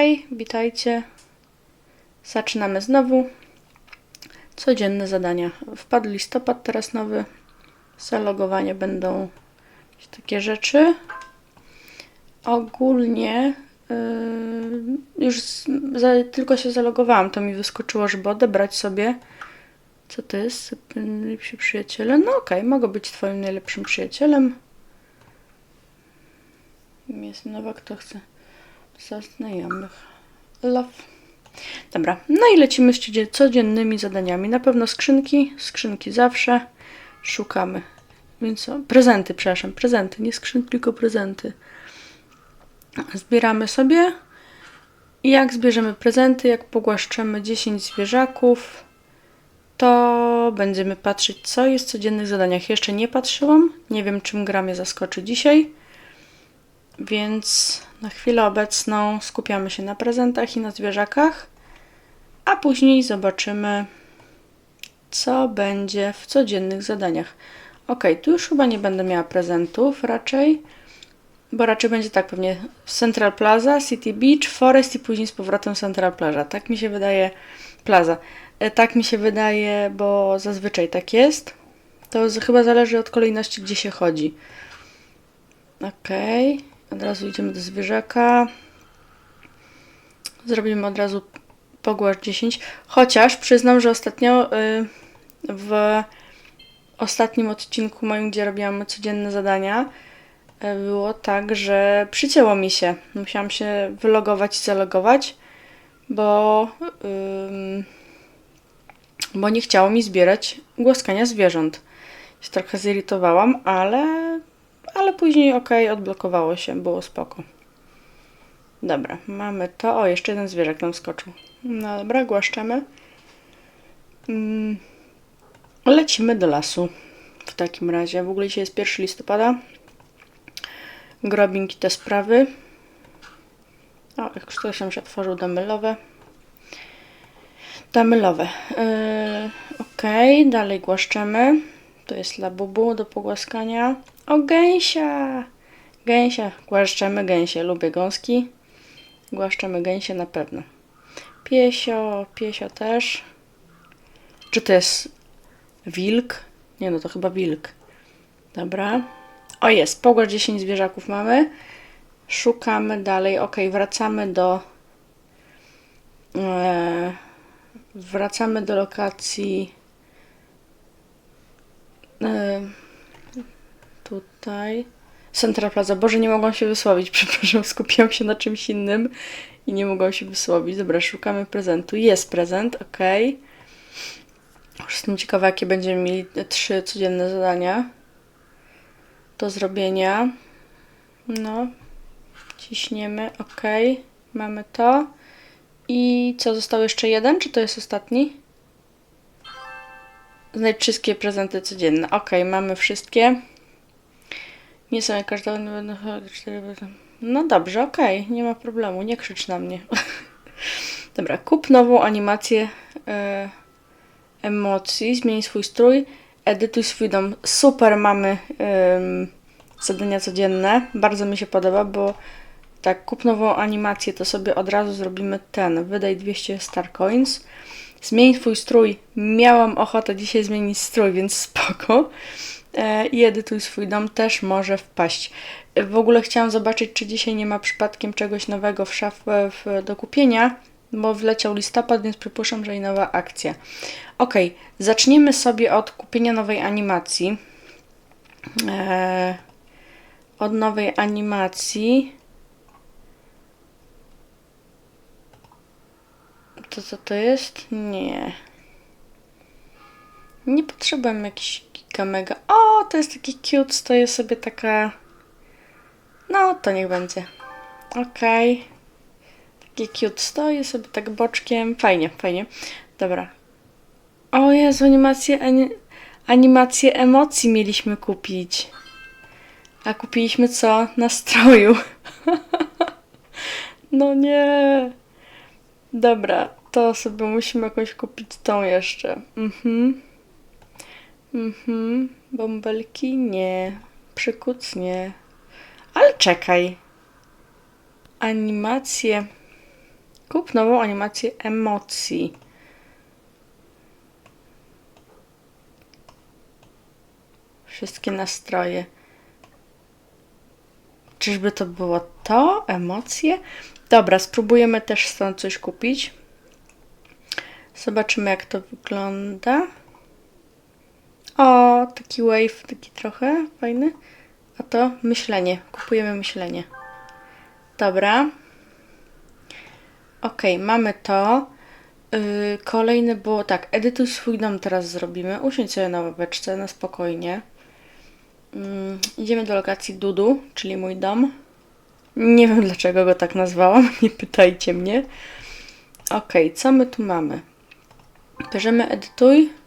Hej, witajcie. Zaczynamy znowu. Codzienne zadania. Wpadł listopad, teraz nowy. Zalogowanie będą takie rzeczy. Ogólnie yy, już z, za, tylko się zalogowałam, to mi wyskoczyło, żeby odebrać sobie. Co to jest? Najlepsi przyjaciele? No okej, mogę być twoim najlepszym przyjacielem. Jest nowa, kto chce za znajomych. Love. Dobra, no i lecimy z codzie- codziennymi zadaniami. Na pewno skrzynki, skrzynki zawsze szukamy. Więc co? Prezenty, przepraszam, prezenty, nie skrzynki, tylko prezenty. Zbieramy sobie. Jak zbierzemy prezenty, jak pogłaszczemy 10 zwierzaków, to będziemy patrzeć, co jest w codziennych zadaniach. Jeszcze nie patrzyłam, nie wiem, czym gra mnie zaskoczy dzisiaj. Więc na chwilę obecną skupiamy się na prezentach i na zwierzakach, a później zobaczymy, co będzie w codziennych zadaniach. Ok, tu już chyba nie będę miała prezentów raczej, bo raczej będzie tak pewnie Central Plaza, City Beach, Forest i później z powrotem Central Plaza. Tak mi się wydaje, Plaza. E, Tak mi się wydaje, bo zazwyczaj tak jest. To chyba zależy od kolejności, gdzie się chodzi. Okej, od razu idziemy do zwierzaka. Zrobimy od razu pogłasz 10. Chociaż przyznam, że ostatnio y, w ostatnim odcinku moim, gdzie robiłam codzienne zadania, y, było tak, że przycięło mi się. Musiałam się wylogować i zalogować, bo, bo nie chciało mi zbierać głaskania zwierząt. Się trochę zirytowałam, ale ale później ok, odblokowało się, było spoko. Dobra, mamy to. O, jeszcze jeden zwierzak nam skoczył. No dobra, głaszczemy. Mm, lecimy do lasu. W takim razie. W ogóle dzisiaj jest 1 listopada. Grobinki te sprawy. O, tam się otworzył damy lowe. Damy lowe. Yy, ok, dalej głaszczemy. To jest labubu do pogłaskania. O, gęsia! Gęsia. Głaszczemy gęsie. Lubię gąski. Głaszczemy gęsie na pewno. Piesio, piesio też. Czy to jest wilk? Nie no, to chyba wilk. Dobra. O, jest. Pogłasz 10 zwierzaków mamy. Szukamy dalej. Ok, wracamy do... E, wracamy do lokacji... E, tutaj. Central Plaza. Boże, nie mogłam się wysłowić. Przepraszam, skupiłam się na czymś innym i nie mogłam się wysłowić. Dobra, szukamy prezentu. Jest prezent, ok. Już jestem ciekawa, jakie będziemy mieli trzy codzienne zadania do zrobienia. No, ciśniemy, ok. Mamy to. I co, został jeszcze jeden, czy to jest ostatni? Znajdź wszystkie prezenty codzienne. Ok, mamy wszystkie. Nie są jak każda. No dobrze, okej, nie ma problemu, nie krzycz na mnie. Dobra, kup nową animację e, emocji, zmień swój strój, edytuj swój dom. Super, mamy em, zadania codzienne. Bardzo mi się podoba, bo tak, kup nową animację, to sobie od razu zrobimy ten. Wydaj 200 Star Coins. Zmień twój strój. Miałam ochotę dzisiaj zmienić strój, więc spoko. E, I edytuj swój dom też może wpaść. E, W ogóle chciałam zobaczyć, czy dzisiaj nie ma przypadkiem czegoś nowego w szafie w, do kupienia, bo wleciał listopad, więc przypuszczam, że i nowa akcja. Ok, zaczniemy sobie od kupienia nowej animacji. E, od nowej animacji. To co to jest? Nie. Nie potrzebujemy jakiś giga mega. O, to jest taki cute, stoję sobie taka. No, to niech będzie. Okej. Taki cute stoję sobie tak boczkiem. Fajnie, fajnie. Dobra. O Jezu, animację, ani... animację emocji mieliśmy kupić. A kupiliśmy co? Nastroju. no nie. Dobra, to sobie musimy jakoś kupić tą jeszcze. Mhm. Mhm. Bąbelki? Nie. Przykuc? Nie. Ale czekaj. Animacje. Kup nową animację emocji. Wszystkie nastroje. Czyżby to było to? Emocje? Dobra, spróbujemy też stąd coś kupić. Zobaczymy, jak to wygląda. O, taki wave, taki trochę fajny. A to myślenie. Kupujemy myślenie. Dobra. Ok, mamy to. Yy, kolejne było tak. Edytuj swój dom teraz zrobimy. Usiądź sobie na ławeczce na spokojnie. Mm, idziemy do lokacji Dudu, czyli mój dom. Nie wiem dlaczego go tak nazwałam, nie pytajcie mnie. Ok, co my tu mamy? Bierzemy edytuj.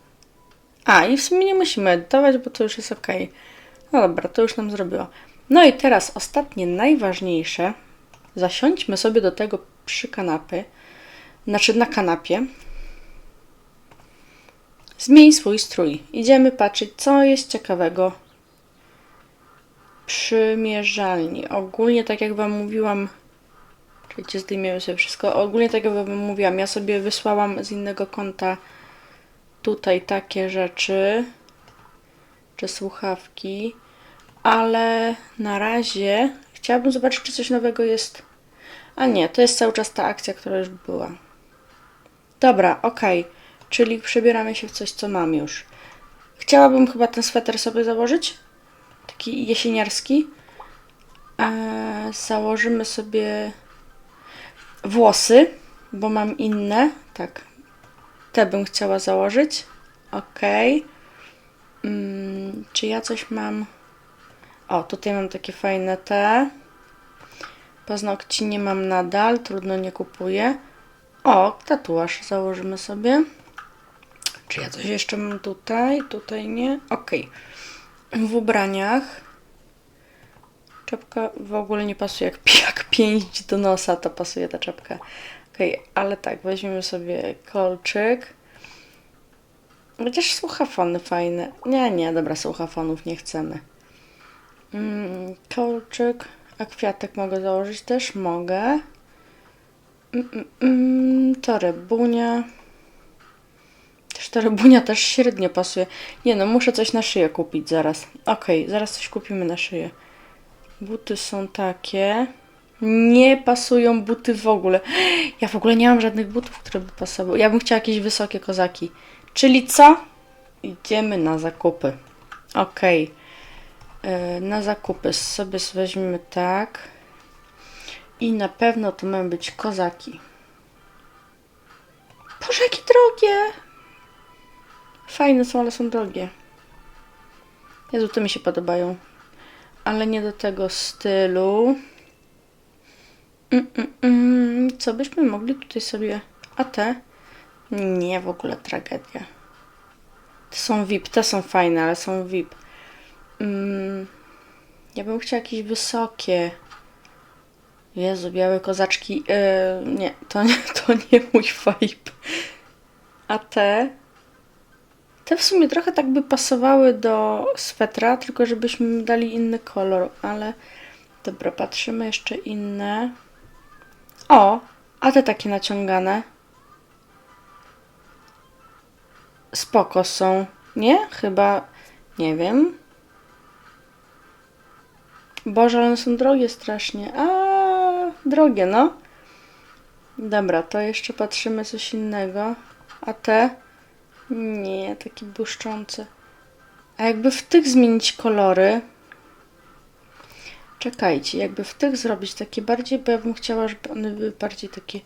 A, i w sumie nie musimy edytować, bo to już jest ok. No dobra, to już nam zrobiło. No i teraz ostatnie, najważniejsze. Zasiądźmy sobie do tego przy kanapy. Znaczy na kanapie. Zmień swój strój. Idziemy patrzeć, co jest ciekawego przymierzalni. Ogólnie, tak jak Wam mówiłam, czekajcie, zdejmiemy sobie wszystko. Ogólnie, tak jak Wam mówiłam, ja sobie wysłałam z innego konta tutaj takie rzeczy, czy słuchawki, ale na razie chciałabym zobaczyć, czy coś nowego jest. A nie, to jest cały czas ta akcja, która już była. Dobra, okej. Czyli przebieramy się w coś, co mam już. Chciałabym chyba ten sweter sobie założyć taki jesieniarski. E, założymy sobie włosy, bo mam inne. Tak, te bym chciała założyć. Ok. Mm, czy ja coś mam? O, tutaj mam takie fajne te. Paznokci nie mam nadal, trudno nie kupuję. O, tatuaż założymy sobie. Czy ja coś jeszcze mam tutaj? Tutaj nie. Ok w ubraniach. Czapka w ogóle nie pasuje jak, jak pięść do nosa, to pasuje ta czapka. Okej, okay, ale tak, weźmiemy sobie kolczyk. Chociaż słuchafony fajne. Nie, nie, dobra, słuchafonów nie chcemy. Mm, kolczyk. A kwiatek mogę założyć też? Mogę. Mm, mm, mm, torebunia. Czterobunia też średnio pasuje. Nie no, muszę coś na szyję kupić zaraz. Okej, okay, zaraz coś kupimy na szyję. Buty są takie. Nie pasują buty w ogóle. Ja w ogóle nie mam żadnych butów, które by pasowały. Ja bym chciała jakieś wysokie kozaki. Czyli co? Idziemy na zakupy. Okej. Okay. Na zakupy sobie weźmiemy tak. I na pewno to mają być kozaki. Boże, jakie drogie! Fajne są, ale są drogie. Jezu, te mi się podobają. Ale nie do tego stylu. Mm, mm, mm. Co byśmy mogli tutaj sobie... A te? Nie, w ogóle tragedia. Te są VIP, te są fajne, ale są VIP. Mm. Ja bym chciała jakieś wysokie. Jezu, białe kozaczki. Yy, nie, to nie, to nie mój vibe. A te? Te w sumie trochę tak by pasowały do swetra, tylko żebyśmy dali inny kolor, ale dobra, patrzymy jeszcze inne. O, a te takie naciągane. Spoko są. Nie? Chyba, nie wiem. Boże, one są drogie strasznie. A, drogie, no. Dobra, to jeszcze patrzymy coś innego. A te? Nie, taki błyszczący. A jakby w tych zmienić kolory. Czekajcie, jakby w tych zrobić takie bardziej, bo ja bym chciała, żeby one były bardziej takie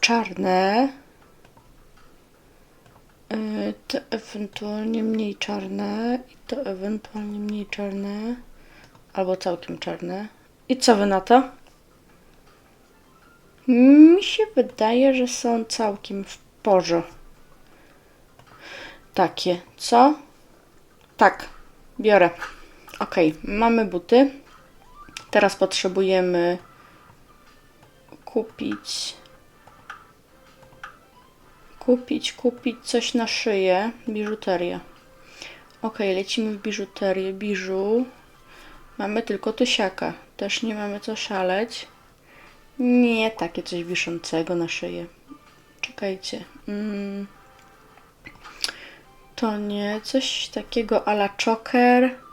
czarne. Yy, to ewentualnie mniej czarne i to ewentualnie mniej czarne. Albo całkiem czarne. I co wy na to? Mi się wydaje, że są całkiem w porządku. Takie, co? Tak, biorę. Ok, mamy buty. Teraz potrzebujemy kupić kupić, kupić coś na szyję. Biżuterię. Ok, lecimy w biżuterię. Biżu. Mamy tylko tysiaka. Też nie mamy co szaleć. Nie, takie coś wiszącego na szyję. Czekajcie. Mm. To nie, coś takiego ala choker.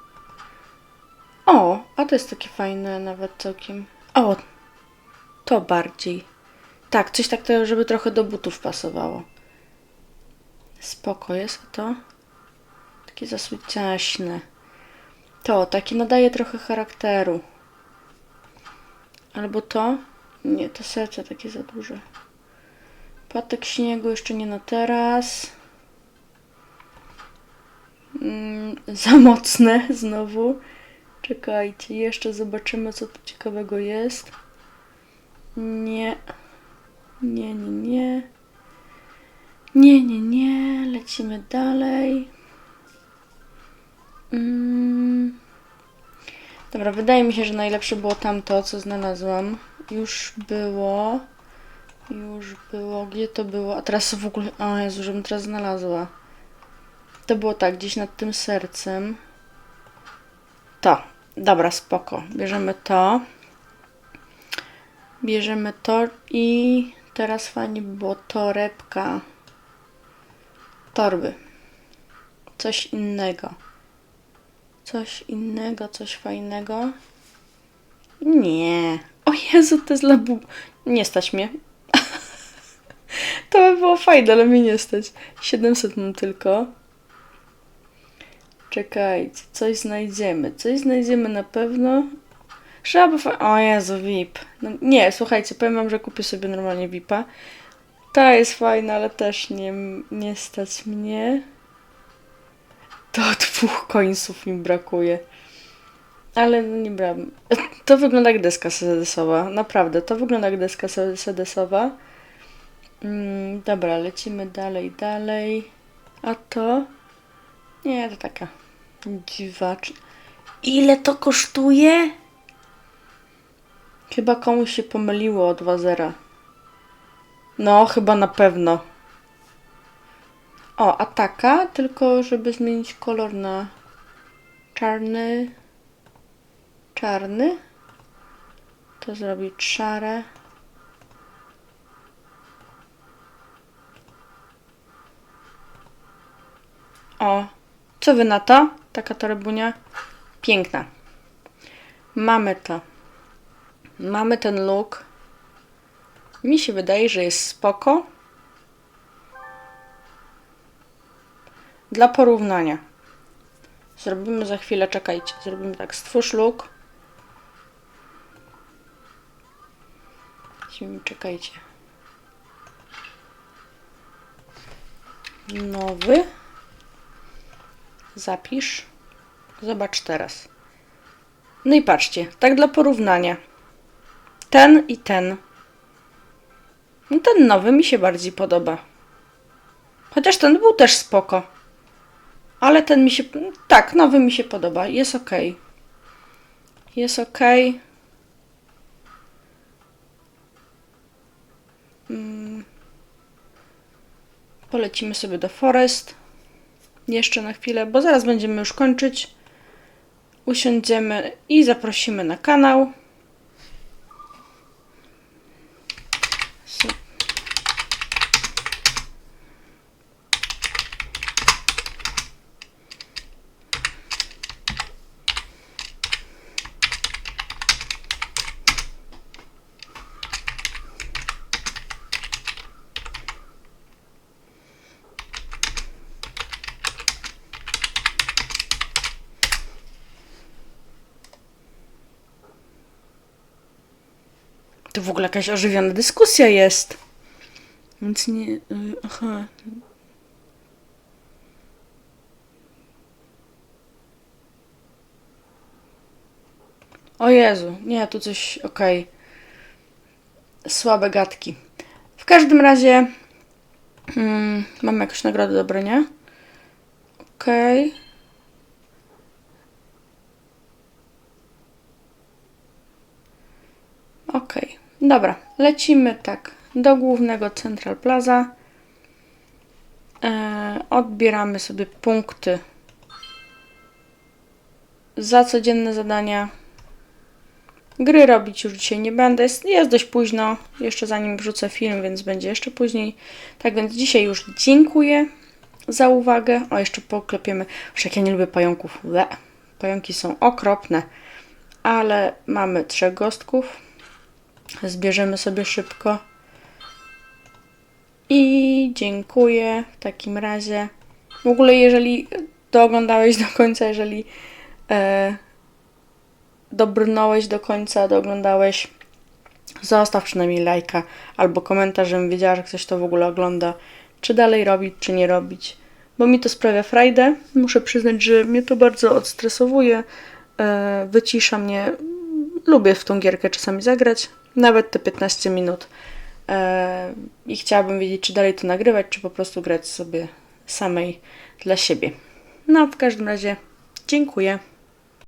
O, a to jest takie fajne nawet całkiem. O, to bardziej. Tak, coś takiego, żeby trochę do butów pasowało. Spoko jest to. Takie zasłyciaśne. To, taki nadaje trochę charakteru. Albo to. Nie, to serce takie za duże. Patek śniegu jeszcze nie na teraz. Mm, za mocne znowu. Czekajcie, jeszcze zobaczymy, co tu ciekawego jest. Nie. Nie, nie, nie. Nie, nie, nie. Lecimy dalej. Mm. Dobra, wydaje mi się, że najlepsze było tamto, co znalazłam. Już było. Już było. Gdzie to było? A teraz w ogóle. O Jezu, żebym teraz znalazła. To było tak, gdzieś nad tym sercem. To. Dobra, spoko. Bierzemy to. Bierzemy to i teraz fajnie by było torebka. Torby. Coś innego. Coś innego, coś fajnego. Nie. O Jezu, to jest dla bub... Nie stać mnie. to by było fajne, ale mnie nie stać. 700 mam tylko. Czekajcie, coś znajdziemy. Coś znajdziemy na pewno. Fa- O Jezu, VIP. No, nie, słuchajcie, powiem wam, że kupię sobie normalnie VIPa. Ta jest fajna, ale też nie, nie stać mnie. To dwóch końców mi brakuje. Ale no nie brałam. To wygląda jak deska sedesowa. Naprawdę, to wygląda jak deska se- sedesowa. Mm, dobra, lecimy dalej, dalej. A to? Nie, to taka dziwaczna. Ile to kosztuje? Chyba komuś się pomyliło od wazera. No, chyba na pewno. O, a taka, tylko żeby zmienić kolor na czarny. Czarny. To zrobić szare. O, co wy na to? Taka torebunia. Piękna. Mamy to. Mamy ten look. Mi się wydaje, że jest spoko. Dla porównania. Zrobimy za chwilę, czekajcie. Zrobimy tak, stwórz. Weźmiemy, Czekajcie. Nowy. Zapisz. Zobacz teraz. No i patrzcie, tak dla porównania. Ten i ten. No ten nowy mi się bardziej podoba. Chociaż ten był też spoko. Ale ten mi się. Tak, nowy mi się podoba. Jest ok. Jest ok. Mm. Polecimy sobie do Forest. Jeszcze na chwilę, bo zaraz będziemy już kończyć. Usiądziemy i zaprosimy na kanał. W ogóle jakaś ożywiona dyskusja jest. Więc nie. y, Aha. O Jezu, nie, tu coś. Okej. Słabe gadki. W każdym razie. Mm, mamy jakąś nagrodę do obrania. Okej. Okej, dobra, lecimy tak do głównego Central Plaza. E, odbieramy sobie punkty za codzienne zadania. Gry robić już dzisiaj nie będę. Jest, jest dość późno, jeszcze zanim wrzucę film, więc będzie jeszcze później. Tak więc dzisiaj już dziękuję za uwagę. O, jeszcze poklepiemy. Jak ja nie lubię pająków. Le. Pająki są okropne. Ale mamy trzech gostków. Zbierzemy sobie szybko. I dziękuję w takim razie. W ogóle, jeżeli dooglądałeś do końca, jeżeli e, dobrnąłeś do końca, dooglądałeś, zostaw przynajmniej lajka albo komentarz, żebym wiedziała, że ktoś to w ogóle ogląda, czy dalej robić, czy nie robić. Bo mi to sprawia frajdę. Muszę przyznać, że mnie to bardzo odstresowuje, e, wycisza mnie. Lubię w tą gierkę czasami zagrać, nawet te 15 minut. E, I chciałabym wiedzieć, czy dalej to nagrywać, czy po prostu grać sobie samej dla siebie. No, w każdym razie dziękuję.